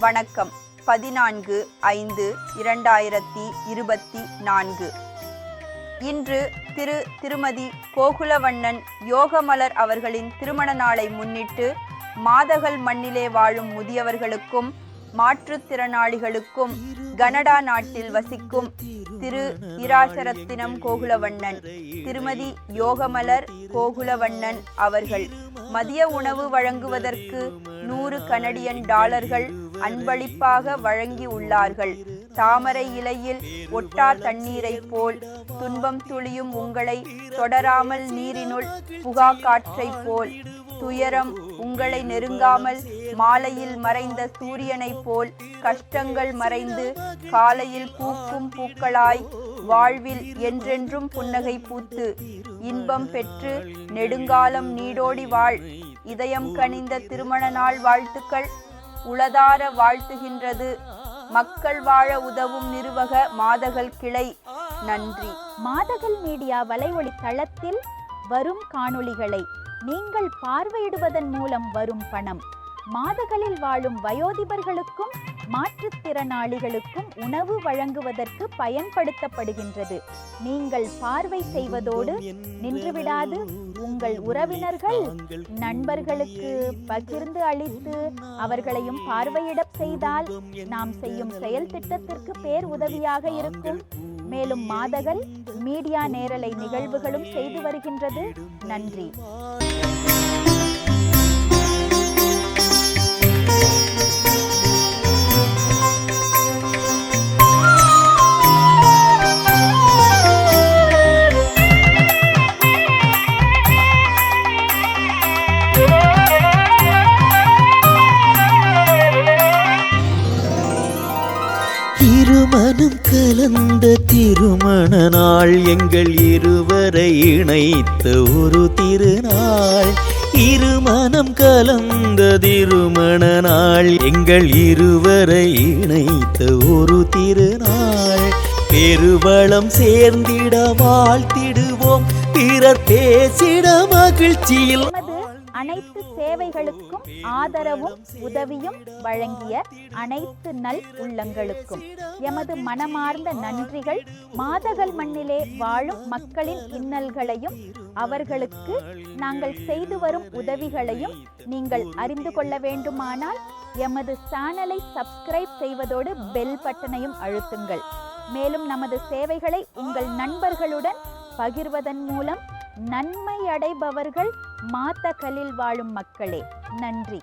வணக்கம். பதினான்கு ஐந்து இரண்டாயிரத்தி இருபத்தி நான்கு. இன்று திரு திருமதி கோகுலவண்ணன் யோகமலர் அவர்களின் திருமண நாளை முன்னிட்டு மாதகள் மண்ணிலே வாழும் முதியவர்களுக்கும் மாற்றுத்திறனாளிகளுக்கும் கனடா நாட்டில் வசிக்கும் திரு இராசரத்தினம் கோகுலவண்ணன் திருமதி யோகமலர் கோகுலவண்ணன் அவர்கள். மதிய உணவு வழங்குவதற்கு நூறு கனடியன் டாலர்கள் அன்பளிப்பாக வழங்கி உள்ளார்கள் தாமரை இலையில் ஒட்டா தண்ணீரைப் போல் துன்பம் துளியும் உங்களை தொடராமல் நீரினுள் புகா காற்றைப் போல் துயரம் உங்களை நெருங்காமல் மாலையில் மறைந்த சூரியனைப் போல் கஷ்டங்கள் மறைந்து காலையில் பூக்கும் பூக்களாய் வாழ்வில் என்றென்றும் புன்னகை பூத்து இன்பம் பெற்று நெடுங்காலம் நீடோடி வாழ். இதயம் கனிந்த திருமண நாள் வாழ்த்துக்கள். உளதார வாழ்த்துகின்றது. மக்கள் வாழ உதவும் நிறுவக மாதகள் கிளை. நன்றி. மாதகள் மீடியா வலைவழி தளத்தில் வரும் காணொளிகளை நீங்கள் பார்வையிடுவதன் மூலம் வரும் பணம். மாதகளில் வாழும் வயோதிபர்களுக்கும் மாற்றுத்திறனாளிகளுக்கும் உணவு வழங்குவதற்கு பயன்படுத்தப்படுகின்றது. நீங்கள் பார்வை செய்வதோடு நின்றுவிடாது. உங்கள் உறவினர்கள் நண்பர்களுக்கு பகிர்ந்து அளித்து அவர்களையும் பார்வையிடப் செய்தால் நாம் செய்யும் செயல் திட்டத்திற்கு பேர் உதவியாக இருக்கும். மேலும் மாதகள் மீடியா நேரலை நிகழ்வுகளும் செய்து வருகின்றது. நன்றி. கலந்த திருமண நாள் எங்கள் இருவரை இணைத்த ஒரு திருநாள். இருமணம் கலந்த திருமண நாள் எங்கள் இருவரை இணைத்த ஒரு திருநாள். பெருவளம் சேர்ந்திட வாழ்த்திடுவோம் பிறர் பேசிட மகிழ்ச்சியில் தேவைகளுக்கும் ஆதரவும் உதவியும் வழங்கிய அனைத்து நல் உள்ளங்களுக்கும். எமது மனமார்ந்த நன்றிகள். மாதகள் மண்ணிலே வாழும் மக்களின் இன்னல்களையும் அவர்களுக்கு நாங்கள் செய்து வரும் உதவிகளையும் நீங்கள் அறிந்து கொள்ள வேண்டுமானால் எமது சேனலை சப்ஸ்கிரைப் செய்வதோடு பெல் பட்டனையும் அழுத்துங்கள். மேலும் நமது சேவைகளை உங்கள் நண்பர்களுடன் பகிர்வதன் மூலம் நன்மை அடைபவர்கள் மாத்தகலில் வாழும் மக்களே நன்றி.